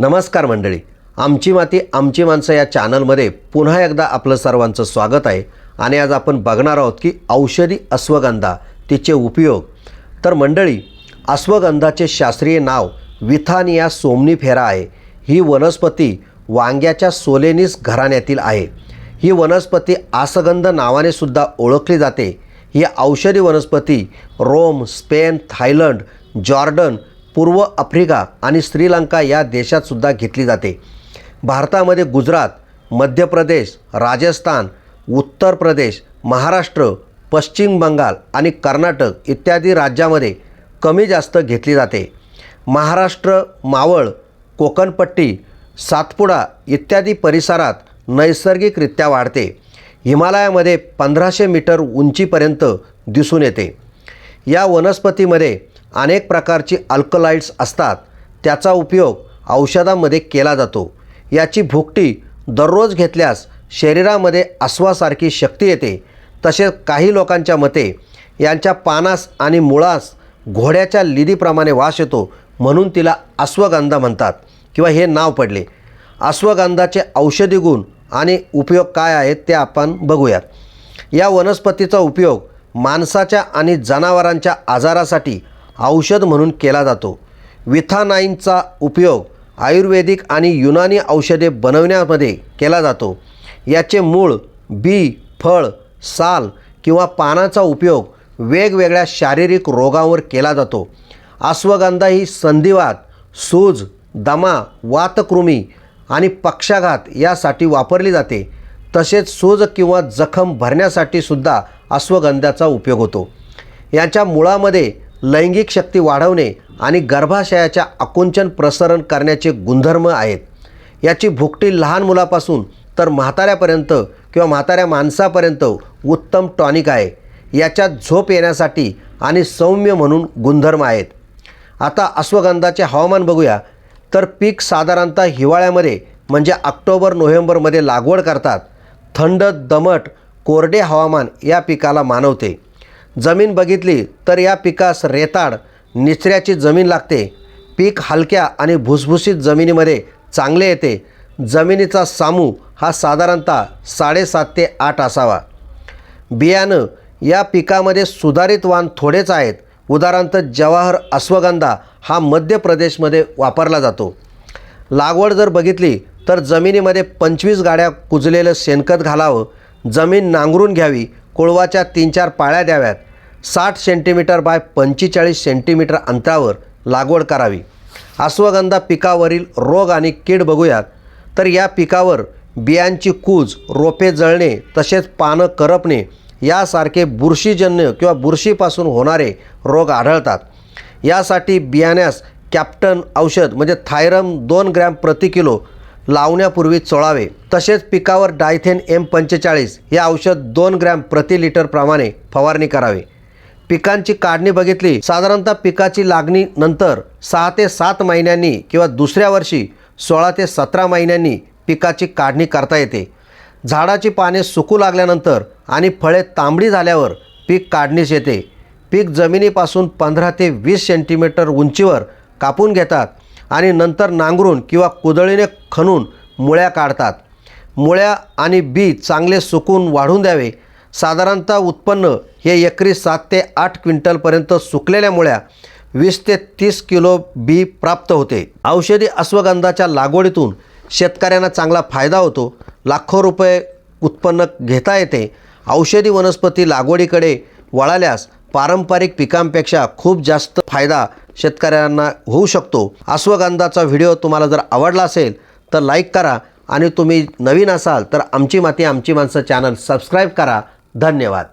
नमस्कार मंडळी. आमची माती आमची माणसं या चॅनलमध्ये पुन्हा एकदा आपलं सर्वांचं स्वागत आहे. आणि आज आपण बघणार आहोत की औषधी अश्वगंधा तिचे उपयोग. तर मंडळी अश्वगंधाचे शास्त्रीय नाव विथानिया सोमनीफेरा आहे. ही वनस्पती वांग्याच्या सोलेनिस घराण्यातील आहे. ही वनस्पती आसगंध नावाने सुद्धा ओळखली जाते. ही औषधी वनस्पती रोम स्पेन थायलंड जॉर्डन पूर्व आफ्रिका आणि श्रीलंका या देशातसुद्धा घेतली जाते. भारतामध्ये गुजरात मध्य प्रदेश राजस्थान उत्तर प्रदेश महाराष्ट्र पश्चिम बंगाल आणि कर्नाटक इत्यादी राज्यामध्ये कमी जास्त घेतली जाते. महाराष्ट्र मावळ कोकणपट्टी सातपुडा इत्यादी परिसरात नैसर्गिकरित्या वाढते. हिमालयामध्ये पंधराशे मीटर उंचीपर्यंत दिसून येते. या वनस्पतीमध्ये अनेक प्रकारची अल्कलाइट्स असतात. त्याचा उपयोग औषधामध्ये केला जातो. याची भुकटी दररोज घेतल्यास शरीरामध्ये अस्वासारखी शक्ती येते. तसेच काही लोकांच्या मते यांच्या पानास आणि मुळास घोड्याच्या लिदीप्रमाणे वास येतो म्हणून तिला अश्वगंधा म्हणतात किंवा हे नाव पडले. अश्वगंधाचे औषधी गुण आणि उपयोग काय आहेत ते आपण बघूयात. या वनस्पतीचा उपयोग माणसाच्या आणि जनावरांच्या आजारासाठी औषध म्हणून केला जातो. विथानाईनचा उपयोग आयुर्वेदिक आणि युनानी औषधे बनवण्यामध्ये केला जातो. याचे मूळ बी फळ साल किंवा पानाचा उपयोग वेगवेगळ्या शारीरिक रोगांवर केला जातो. अश्वगंधा ही संधिवात सूज दमा वातकृमी आणि पक्षाघात यासाठी वापरली जाते. तसेच सूज किंवा जखम भरण्यासाठी सुद्धा अश्वगंधाचा उपयोग होतो. याच्या मुळामध्ये लैंगिक शक्ती वाढवणे आणि गर्भाशयाच्या आकुंचन प्रसरण करण्याचे गुणधर्म आहेत. याची भुकटी लहान मुलापासून तर म्हाताऱ्यापर्यंत किंवा म्हाताऱ्या माणसापर्यंत उत्तम टॉनिक आहे. याच्यात झोप येण्यासाठी आणि सौम्य म्हणून गुणधर्म आहेत. आता अश्वगंधाचे हवामान बघूया. तर पीक साधारणतः हिवाळ्यामध्ये म्हणजे ऑक्टोबर नोव्हेंबरमध्ये लागवड करतात. थंड दमट कोरडे हवामान या पिकाला मानवते. जमीन बघितली तर या पिकास रेताड निचऱ्याची जमीन लागते. पीक हलक्या आणि भुसभुशीत जमिनीमध्ये चांगले येते. जमिनीचा सामू हा साधारणतः साडेसात ते आठ असावा. बियाणं या पिकामध्ये सुधारित वाण थोडेच आहेत. उदाहरणार्थ जवाहर अश्वगंधा हा मध्य प्रदेशमध्ये वापरला जातो. लागवड जर बघितली तर जमिनीमध्ये पंचवीस गाड्या कुजलेलं शेणखत घालावं. जमीन नांगरून घ्यावी. कुळवाच्या तीन चार पाळ्या द्याव्यात. साठ सेंटीमीटर बाय पंचेचाळीस सेंटीमीटर अंतरावर लागवड करावी. अश्वगंधा पिकावरील रोग आणि कीड बघूयात. तर या पिकावर बियांची कूज रोपे जळणे तसेच पानं करपणे यासारखे बुरशीजन्य किंवा बुरशीपासून होणारे रोग आढळतात. यासाठी बियाण्यास कॅप्टन औषध म्हणजे थायरम दोन ग्रॅम प्रति किलो लावण्यापूर्वी चोळावे. तसेच पिकावर डायथेन एम पंचेचाळीस हे औषध दोन ग्रॅम प्रति लिटर प्रमाणे फवारणी करावी. पिकांची काढणी बघितली साधारणतः पिकाची लागणी नंतर सहा ते सात महिन्यांनी किंवा दुसऱ्या वर्षी सोळा ते सतरा महिन्यांनी पिकाची काढणी करता येते. झाडाची पाने सुकू लागल्यानंतर आणि फळे तांबडी झाल्यावर पीक काढणीस येते. पीक जमिनीपासून पंधरा ते वीस सेंटीमीटर उंचीवर कापून घेतात. आणि नंतर नांगरून किंवा कुदळीने खणून मुळ्या काढतात. मुळ्या आणि बी चांगले सुकून वाढून द्यावे. साधारणतः उत्पन्न हे एकरी सात ते आठ क्विंटलपर्यंत सुकलेल्या मुळ्या वीस ते तीस किलो बी प्राप्त होते. औषधी अश्वगंधाच्या लागवडीतून शेतकऱ्यांना चांगला फायदा होतो. लाखो रुपये उत्पन्न घेता येते. औषधी वनस्पती लागवडीकडे वळाल्यास पारंपरिक पिकांपेक्षा खूप जास्त फायदा शेतकऱ्यांना होऊ शकतो. अश्वगंधाचा व्हिडिओ तुम्हाला जर आवडला असेल तर लाईक करा आणि तुम्ही नवीन असाल तर आमची माती आमची माणसं चॅनल सबस्क्राईब करा. धन्यवाद.